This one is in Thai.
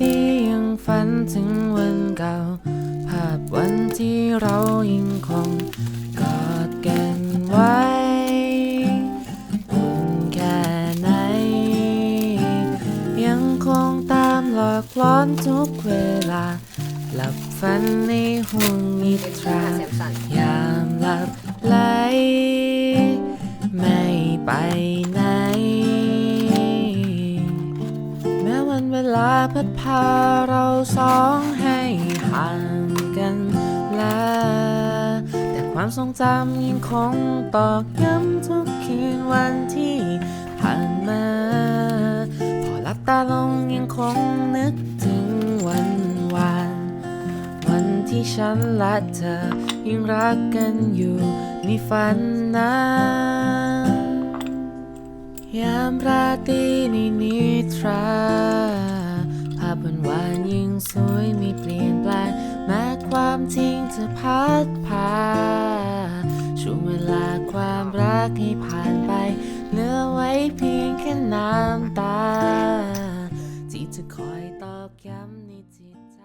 ตรียังฝันถึงวันเก่า ภาพวันที่เรายังคงกอดกันไว้อุ่นแค่ไหน ยังคงตามหลอกล้อนทุกเวลา หลับฝันในห่วงนิทรายามหลับไหล ไม่ไป วันเวลาพัดพาเราสองให้ห่างกันลาแต่ความทรงจำยังคงตอกย้ำทุกคืนวันที่ผ่านมา พอหลับตาลงยังคงนึกถึงวันวานวันที่ฉันและเธอยังรักกันอยู่ในฝันนั้นยามราตรีในนิทรา วันวานๆยังสวยไม่เปลี่ยนแปลงแม้ความจริงจะพัดพาช่วงเวลาความรักให้ผ่านไปเหลือไว้เพียงแค่น้ำตา ที่จะคอยตอกย้ำในจิตใจ